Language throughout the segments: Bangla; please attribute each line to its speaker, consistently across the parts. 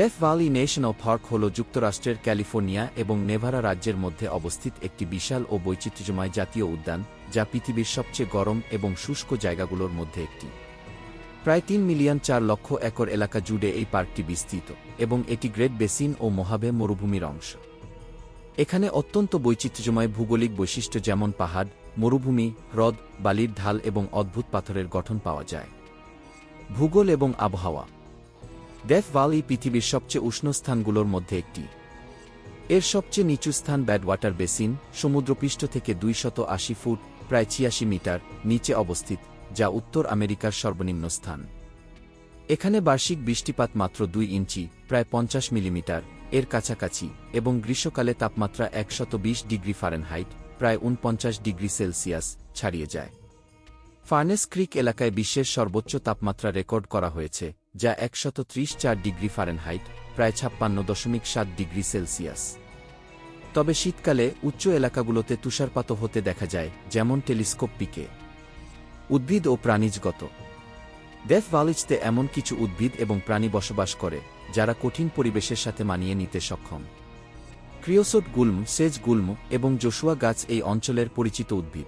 Speaker 1: ডেথ ভ্যালি ন্যাশনাল পার্ক হল যুক্তরাষ্ট্রের ক্যালিফোর্নিয়া এবং নেভারা রাজ্যের মধ্যে অবস্থিত একটি বিশাল ও বৈচিত্র্যময় জাতীয় উদ্যান, যা পৃথিবীর সবচেয়ে গরম এবং শুষ্ক জায়গাগুলোর মধ্যে একটি। প্রায় তিন মিলিয়ন চার লক্ষ একর এলাকা জুড়ে এই পার্কটি বিস্তৃত এবং এটি গ্রেট বেসিন ও মহাবে মরুভূমির অংশ। এখানে অত্যন্ত বৈচিত্র্যময় ভূগোলিক বৈশিষ্ট্য যেমন পাহাড়, মরুভূমি, হ্রদ, বালির ঢাল এবং অদ্ভুত পাথরের গঠন পাওয়া যায়। ভূগোল এবং আবহাওয়া ডেথ ভ্যালি পৃথিবীর সবচেয়ে উষ্ণ স্থানগুলোর মধ্যে একটি। এর সবচেয়ে নিচু স্থান ব্যাডওয়াটার বেসিন, সমুদ্রপৃষ্ঠ থেকে দুইশত আশি ফুট, প্রায় ছিয়াশি মিটার, নিচে অবস্থিত, যা উত্তর আমেরিকার সর্বনিম্ন স্থান। এখানে বার্ষিক বৃষ্টিপাত মাত্র দুই ইঞ্চি, প্রায় পঞ্চাশ মিলিমিটার, এর কাছাকাছি, এবং গ্রীষ্মকালে তাপমাত্রা একশত বিশ ডিগ্রি ফারেনহাইট, প্রায় উনপঞ্চাশ ডিগ্রি সেলসিয়াস, ছাড়িয়ে যায়। ফার্নেস ক্রিক এলাকায় বিশ্বের সর্বোচ্চ তাপমাত্রা রেকর্ড করা হয়েছে যা একশত ত্রিশ চার ডিগ্রি ফারেনহাইট, প্রায় ছাপ্পান্ন দশমিক সাত ডিগ্রি সেলসিয়াস। তবে শীতকালে উচ্চ এলাকাগুলোতে তুষারপাত হতে দেখা যায়, যেমন টেলিস্কোপ পিকে। উদ্ভিদ ও প্রাণীজগত। ডেথ ভ্যালিজতে এমন কিছু উদ্ভিদ এবং প্রাণী বসবাস করে, যারা কঠিন পরিবেশের সাথে মানিয়ে নিতে সক্ষম। ক্রিওসোট গুল্ম, সেজ গুল্ম এবং জোশুয়া গাছ এই অঞ্চলের পরিচিত উদ্ভিদ।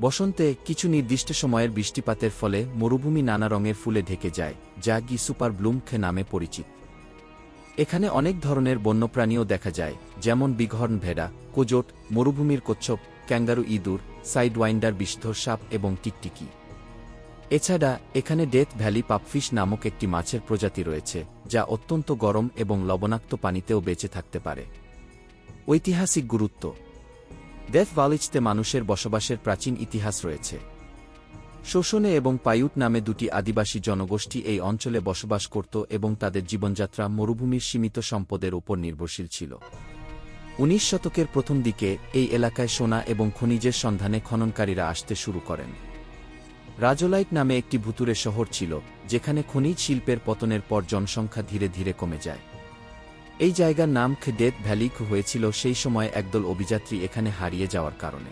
Speaker 1: বসন্তে কিছু নির্দিষ্ট সময়ের বৃষ্টিপাতের ফলে মরুভূমি নানা রঙের ফুলে ঢেকে যায়, যা গি সুপার ব্লুমখে নামে পরিচিত। এখানে অনেক ধরনের বন্যপ্রাণীও দেখা যায়, যেমন বিঘর্ন ভেড়া, কোজোট, মরুভূমির কচ্ছপ, ক্যাঙ্গারু ইঁদুর, সাইডওয়াইন্ডার বিষধর সাপ এবং টিকটিকি। এছাড়া, এখানে ডেথ ভ্যালি পাপফিশ নামক একটি মাছের প্রজাতি রয়েছে, যা অত্যন্ত গরম এবং লবণাক্ত পানিতেও বেঁচে থাকতে পারে। ঐতিহাসিক গুরুত্ব ডেথ ভ্যালিজতে মানুষের বসবাসের প্রাচীন ইতিহাস রয়েছে। শোষণে এবং পায়ুট নামে দুটি আদিবাসী জনগোষ্ঠী এই অঞ্চলে বসবাস করত এবং তাদের জীবনযাত্রা মরুভূমির সীমিত সম্পদের উপর নির্ভরশীল ছিল। উনিশ শতকের প্রথম দিকে এই এলাকায় সোনা এবং খনিজের সন্ধানে খননকারীরা আসতে শুরু করেন। রাজোলাইট নামে একটি ভুতুরে শহর ছিল, যেখানে খনিজ শিল্পের পতনের পর জনসংখ্যা ধীরে ধীরে কমে যায়। এই জায়গার নাম ডেথ ভ্যালি হয়েছিল সেই সময় একদল অভিযাত্রী এখানে হারিয়ে যাওয়ার কারণে।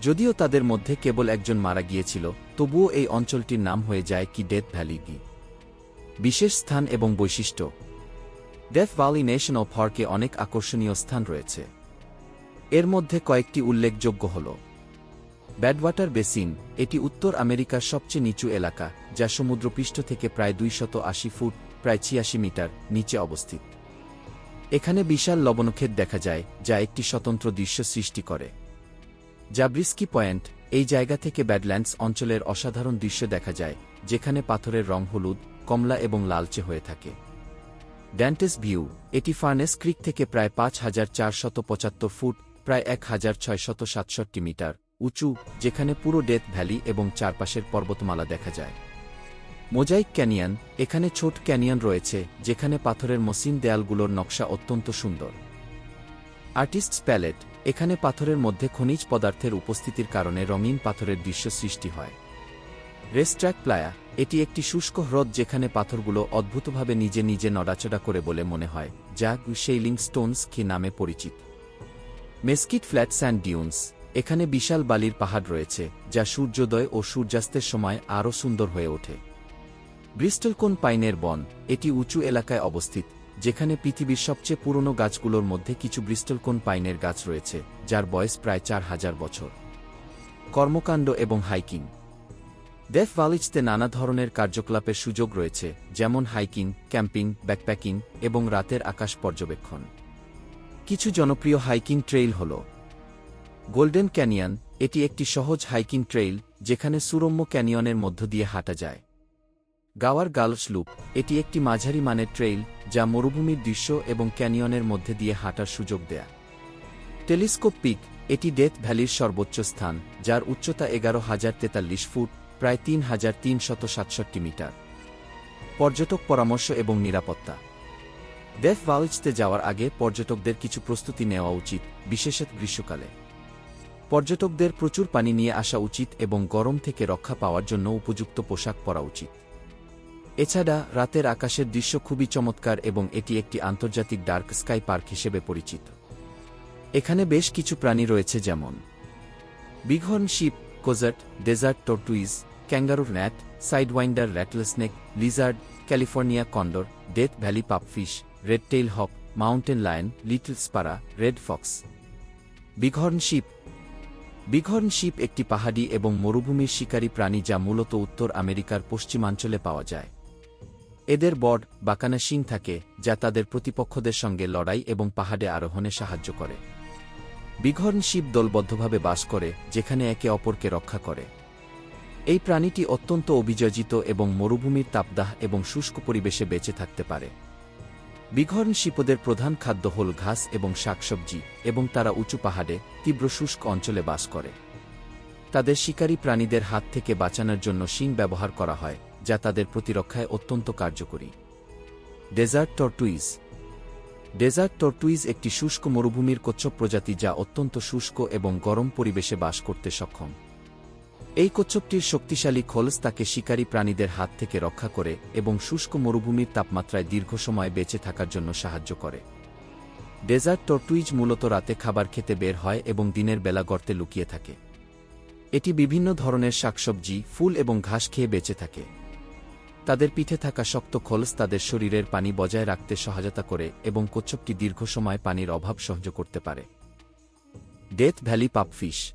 Speaker 1: যদিও তাদের মধ্যে কেবল একজন মারা গিয়েছিল, তবুও এই অঞ্চলটির নাম হয়ে যায় কি ডেথ ভ্যালি গি বিশেষ স্থান এবং বৈশিষ্ট্য। ডেথ ভ্যালি ন্যাশনাল পার্কে অনেক আকর্ষণীয় স্থান রয়েছে। এর মধ্যে কয়েকটি উল্লেখযোগ্য হল ব্যাডওয়াটার বেসিন এটি উত্তর আমেরিকার সবচেয়ে নিচু এলাকা, যা সমুদ্রপৃষ্ঠ থেকে প্রায় দুইশত ফুট, প্রায় ছিয়াশি মিটার, নিচে অবস্থিত। এখানে বিশাল লবণক্ষেত দেখা যায়, যা একটি স্বতন্ত্র দৃশ্য সৃষ্টি করে। জাব্রিস্কি পয়েন্ট, এই জায়গা থেকে ব্যাডল্যান্ডস অঞ্চলের অসাধারণ দৃশ্য দেখা যায়, যেখানে পাথরের রং হলুদ, কমলা এবং লালচে হয়ে থাকে। ড্যান্টেস ভিউ, এটি ফার্নেস ক্রিক থেকে প্রায় পাঁচ হাজার চারশত পঁচাত্তর ফুট, প্রায় এক হাজার ছয়শত সাতষট্টি মিটার, উঁচু, যেখানে পুরো ডেথ ভ্যালি এবং চারপাশের পর্বতমালা দেখা যায়। মোজাইক ক্যানিয়ন, এখানে ছোট ক্যানিয়ন রয়েছে, যেখানে পাথরের মসিন দেয়ালগুলোর নকশা অত্যন্ত সুন্দর। আর্টিস্টস প্যালেট, এখানে পাথরের মধ্যে খনিজ পদার্থের উপস্থিতির কারণে রঙিন পাথরের দৃশ্য সৃষ্টি হয়। রেস্ট্র্যাক প্লায়া, এটি একটি শুষ্ক হ্রদ যেখানে পাথরগুলো অদ্ভুতভাবে নিজে নিজে নড়াচড়া করে বলে মনে হয়, যা শেইলিং স্টোনস কি নামে পরিচিত। মেস্কিট ফ্ল্যাট স্যান্ড ডিউন্স, এখানে বিশাল বালির পাহাড় রয়েছে, যা সূর্যোদয় ও সূর্যাস্তের সময় আরও সুন্দর হয়ে ওঠে। ব্রিস্টলকোন পাইনের বন? এটি উঁচু এলাকায় অবস্থিত, যেখানে পৃথিবীর সবচেয়ে পুরনো গাছগুলোর মধ্যে কিছু ব্রিস্টলকোন পাইনের গাছ রয়েছে, যার বয়স প্রায় চার হাজার বছর। কর্মকাণ্ড এবং হাইকিং। ডেথ ভ্যালিজতে নানা ধরনের কার্যকলাপের সুযোগ রয়েছে, যেমন হাইকিং, ক্যাম্পিং, ব্যাকপ্যাকিং এবং রাতের আকাশ পর্যবেক্ষণ। কিছু জনপ্রিয় হাইকিং ট্রেইল হল গোল্ডেন ক্যানিয়ন। এটি একটি সহজ হাইকিং ট্রেইল, যেখানে সুরম্য ক্যানিয়নের মধ্য দিয়ে হাঁটা যায়। গাওয়ার গালস লুপ এটি একটি মাঝারি মানের ট্রেইল যা মরুভূমির দৃশ্য এবং ক্যানিয়নের মধ্যে দিয়ে হাঁটার সুযোগ দেয়া। টেলিস্কোপ পিক, এটি ডেথ ভ্যালির সর্বোচ্চ স্থান, যার উচ্চতা এগারো হাজার তেতাল্লিশ ফুট, প্রায় তিন হাজার তিনশত সাতষট্টি মিটার। পর্যটক পরামর্শ এবং নিরাপত্তা। ডেথ ভ্যালিজতে যাওয়ার আগে পর্যটকদের কিছু প্রস্তুতি নেওয়া উচিত, বিশেষত গ্রীষ্মকালে। পর্যটকদের প্রচুর পানি নিয়ে আসা উচিত এবং গরম থেকে রক্ষা পাওয়ার জন্য উপযুক্ত পোশাক পরা উচিত। এছাড়া রাতের আকাশের দৃশ্য খুবই চমৎকার এবং এটি একটি আন্তর্জাতিক ডার্ক স্কাই পার্ক হিসেবে পরিচিত। এখানে বেশ কিছু প্রাণী রয়েছে যেমন bighorn sheep কোজার্ট desert tortoise kangaroo rat, sidewinder rattlesnake lizard, California condor, Death Valley pupfish red tail hawk mountain lion, little sparrow, red fox. Bighorn sheep. Bighorn sheep একটি পাহাড়ি এবং মরুভূমির শিকারী প্রাণী যা মূলত উত্তর আমেরিকার পশ্চিমাঞ্চলে পাওয়া যায়। এদের বড বাকানা শিং থাকে, যা তাদের প্রতিপক্ষদের সঙ্গে লড়াই এবং পাহাড়ে আরোহণে সাহায্য করে। বিঘর্ণ শিব দলবদ্ধভাবে বাস করে, যেখানে একে অপরকে রক্ষা করে। এই প্রাণীটি অত্যন্ত অভিযোজিত এবং মরুভূমির তাপদাহ এবং শুষ্ক পরিবেশে বেঁচে থাকতে পারে। বিঘর্ন শিপদের প্রধান খাদ্য হল ঘাস এবং শাকসবজি, এবং তারা উঁচু পাহাড়ে, তীব্র শুষ্ক অঞ্চলে বাস করে। তাদের শিকারী প্রাণীদের হাত থেকে বাঁচানোর জন্য শিং ব্যবহার করা হয়। যা তাদের প্রতিরক্ষায় অত্যন্ত কার্যকরী। ডেজার্ট টর্টুইজ ডেজার্ট টর্টুইজ একটি শুষ্ক মরুভূমির কচ্ছপ প্রজাতি যা অত্যন্ত শুষ্ক এবং গরম পরিবেশে বাস করতে সক্ষম। এই কচ্ছপটির শক্তিশালী খোলস তাকে শিকারী প্রাণীদের হাত থেকে রক্ষা করে এবং শুষ্ক মরুভূমির তাপমাত্রায় দীর্ঘ সময় বেঁচে থাকার জন্য সাহায্য করে। ডেজার্ট টর্টুইজ মূলত রাতে খাবার খেতে বের হয় এবং দিনের বেলা গর্তে লুকিয়ে থাকে। এটি বিভিন্ন ধরনের শাকসবজি, ফুল এবং ঘাস খেয়ে বেঁচে থাকে। তাদের পিঠে থাকা শক্ত খোলস তাদের শরীরের পানি বজায় রাখতে সহায়তা করে এবং কচ্ছপটি দীর্ঘ সময় পানির অভাব সহ্য করতে পারে। Death Valley pupfish.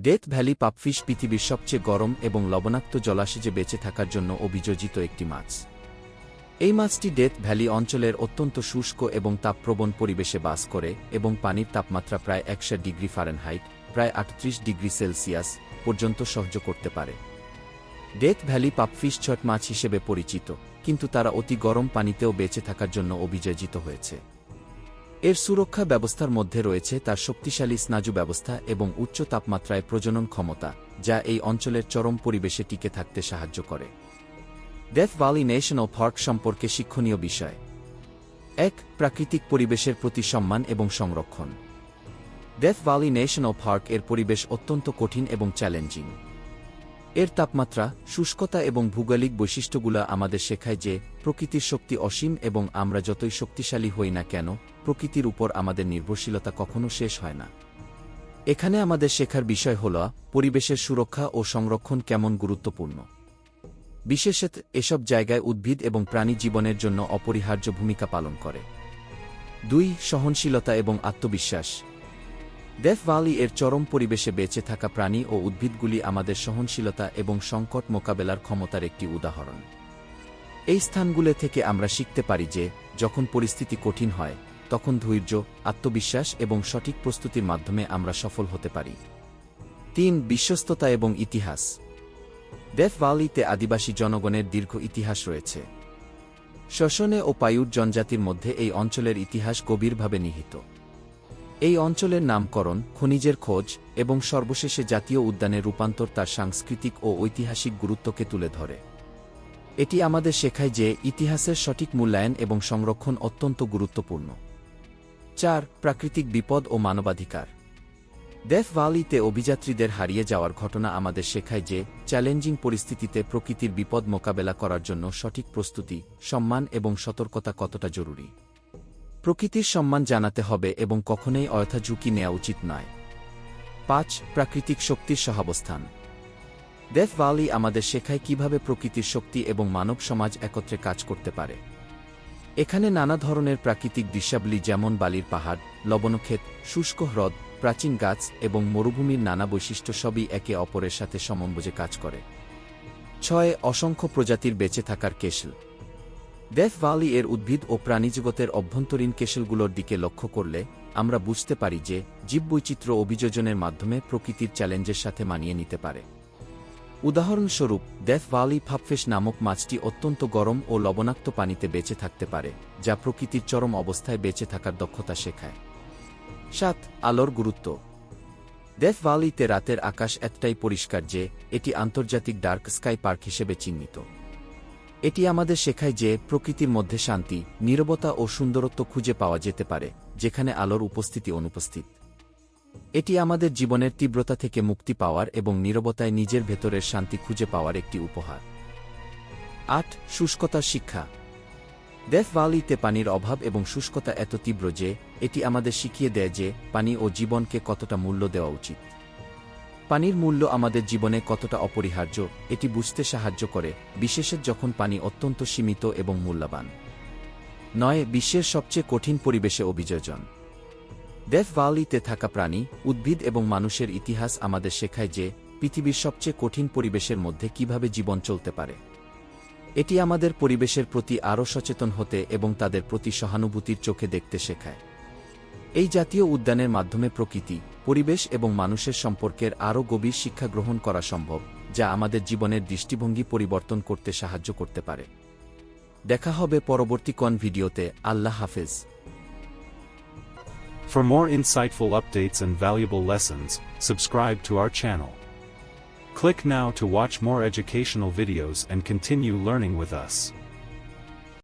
Speaker 1: Death Valley pupfish পৃথিবীর সবচেয়ে গরম এবং লবণাক্ত জলাশয়ে বেঁচে থাকার জন্য অভিযোজিত একটি মাছ। এই মাছটি ডেথ ভ্যালি অঞ্চলের অত্যন্ত শুষ্ক এবং তাপপ্রবণ পরিবেশে বাস করে এবং পানির তাপমাত্রা প্রায় একশো ডিগ্রি ফারেনহাইট, প্রায় আটত্রিশ ডিগ্রি সেলসিয়াস পর্যন্ত সহ্য করতে পারে। ডেথ ভ্যালি পাপফিশ ছট মাছ হিসেবে পরিচিত, কিন্তু তারা অতি গরম পানিতেও বেঁচে থাকার জন্য অভিযোজিত হয়েছে। এর সুরক্ষা ব্যবস্থার মধ্যে রয়েছে তার শক্তিশালী স্নাজু ব্যবস্থা এবং উচ্চ তাপমাত্রায় প্রজনন ক্ষমতা, যা এই অঞ্চলের চরম পরিবেশে টিকে থাকতে সাহায্য করে। ডেথ ভ্যালি ন্যাশনাল পার্ক সম্পর্কে শিক্ষণীয় বিষয়। এক, প্রাকৃতিক পরিবেশের প্রতি সম্মান এবং সংরক্ষণ। ডেথ ভ্যালি ন্যাশনাল পার্কের পরিবেশ অত্যন্ত কঠিন এবং চ্যালেঞ্জিং এর তাপমাত্রা, শুষ্কতা এবং ভূগোলিক বৈশিষ্ট্যগুলো আমাদের শেখায় যে, প্রকৃতির শক্তি অসীম এবং আমরা যতই শক্তিশালী হই না কেন, প্রকৃতির উপর আমাদের নির্ভরশীলতা কখনো শেষ হয় না। এখানে আমাদের শেখার বিষয় হল, পরিবেশের সুরক্ষা ও সংরক্ষণ কেমন গুরুত্বপূর্ণ। বিশেষত, এসব জায়গায় উদ্ভিদ এবং প্রাণী জীবনের জন্য অপরিহার্য ভূমিকা পালন করে। দুই, সহনশীলতা এবং আত্মবিশ্বাস। ডেথ ভ্যালি এর চরম পরিবেশে বেঁচে থাকা প্রাণী ও উদ্ভিদগুলি আমাদের সহনশীলতা এবং সংকট মোকাবেলার ক্ষমতার একটি উদাহরণ। এই স্থানগুলো থেকে আমরা শিখতে পারি যে, যখন পরিস্থিতি কঠিন হয়, তখন ধৈর্য, আত্মবিশ্বাস এবং সঠিক প্রস্তুতির মাধ্যমে আমরা সফল হতে পারি। তিন, বিশ্বস্ততা এবং ইতিহাস। ডেথ ভ্যালিতে আদিবাসী জনগণের দীর্ঘ ইতিহাস রয়েছে। শোষণে ও পায়ুর জনজাতির মধ্যে এই অঞ্চলের ইতিহাস গভীরভাবে নিহিত। এই অঞ্চলের নামকরণ, খনিজের খোঁজ এবং সর্বশেষে জাতীয় উদ্যানের রূপান্তর তার সাংস্কৃতিক ও ঐতিহাসিক গুরুত্বকে তুলে ধরে। এটি আমাদের শেখায় যে ইতিহাসের সঠিক মূল্যায়ন এবং সংরক্ষণ অত্যন্ত গুরুত্বপূর্ণ। চার, প্রাকৃতিক বিপদ ও মানবাধিকার। ডেথ ভ্যালিতে অভিযাত্রীদের হারিয়ে যাওয়ার ঘটনা আমাদের শেখায় যে চ্যালেঞ্জিং পরিস্থিতিতে প্রকৃতির বিপদ মোকাবেলা করার জন্য সঠিক প্রস্তুতি, সম্মান এবং সতর্কতা কতটা জরুরি। প্রকৃতির সম্মান জানাতে হবে এবং কখনোই অযথা ঝুঁকি নেওয়া উচিত নয়। পাঁচ, প্রাকৃতিক শক্তির সহাবস্থান। ডেথ ভ্যালি আমাদের শেখায় কীভাবে প্রকৃতির শক্তি এবং মানব সমাজ একত্রে কাজ করতে পারে। এখানে নানা ধরনের প্রাকৃতিক দৃশ্যাবলী যেমন বালির পাহাড়, লবণক্ষেত, শুষ্ক হ্রদ, প্রাচীন গাছ এবং মরুভূমির নানা বৈশিষ্ট্য সবই একে অপরের সাথে সমন্বয়ে কাজ করে। ছয়, অসংখ্য প্রজাতির বেঁচে থাকার কেশল। ডেথ ভ্যালি এর উদ্ভিদ ও প্রাণীজগতের অভ্যন্তরীণ কেশলগুলোর দিকে লক্ষ্য করলে, আমরা বুঝতে পারি যে জীববৈচিত্র্য অভিযোজনের মাধ্যমে প্রকৃতির চ্যালেঞ্জের সাথে মানিয়ে নিতে পারে। উদাহরণস্বরূপ ডেথ ভ্যালি ফাপফিশ নামক মাছটি অত্যন্ত গরম ও লবণাক্ত পানিতে বেঁচে থাকতে পারে, যা প্রকৃতির চরম অবস্থায় বেঁচে থাকার দক্ষতা শেখায়। সাত, আলোর গুরুত্ব। ডেথ ভ্যালিতে রাতের আকাশ এতটাই পরিষ্কার যে, এটি আন্তর্জাতিক ডার্ক স্কাই পার্ক হিসেবে চিহ্নিত। এটি আমাদের শেখায় যে প্রকৃতির মধ্যে শান্তি, নীরবতা ও সুন্দরত্ব খুঁজে পাওয়া যেতে পারে, যেখানে আলোর উপস্থিতি অনুপস্থিত। এটি আমাদের জীবনের তীব্রতা থেকে মুক্তি পাওয়ার এবং নীরবতায় নিজের ভেতরের শান্তি খুঁজে পাওয়ার একটি উপহার। আট শুষ্কতার শিক্ষা। ডেথ ভ্যালিতে পানির অভাব এবং শুষ্কতা এত তীব্র যে, এটি আমাদের শিখিয়ে দেয় যে, পানি ও জীবনকে কতটা মূল্য দেওয়া উচিত। পানির মূল্য আমাদের জীবনে কতটা অপরিহার্য, এটি বুঝতে সাহায্য করে, বিশেষত যখন পানি অত্যন্ত সীমিত এবং মূল্যবান। নয়, বিশ্বের সবচেয়ে কঠিন পরিবেশে অভিযোজন। ডেফ ভ্যালিতে থাকা প্রাণী, উদ্ভিদ এবং মানুষের ইতিহাস আমাদের শেখায় যে, পৃথিবীর সবচেয়ে কঠিন পরিবেশের মধ্যে কীভাবে জীবন চলতে পারে। এটি আমাদের পরিবেশের প্রতি আরও সচেতন হতে এবং তাদের প্রতি সহানুভূতির চোখে দেখতে শেখায়। এই জাতীয় উদ্যানের মাধ্যমে প্রকৃতি পরিবেশ এবং মানুষের সম্পর্কের আরও গভীর শিক্ষা গ্রহণ করা সম্ভব যা আমাদের জীবনের দৃষ্টিভঙ্গি পরিবর্তন করতে সাহায্য করতে পারে দেখা হবে পরবর্তী কন ভিডিওতে আল্লাহ হাফেজ
Speaker 2: For more insightful updates and valuable lessons, subscribe to our channel. Click now to watch more educational videos and continue learning with us.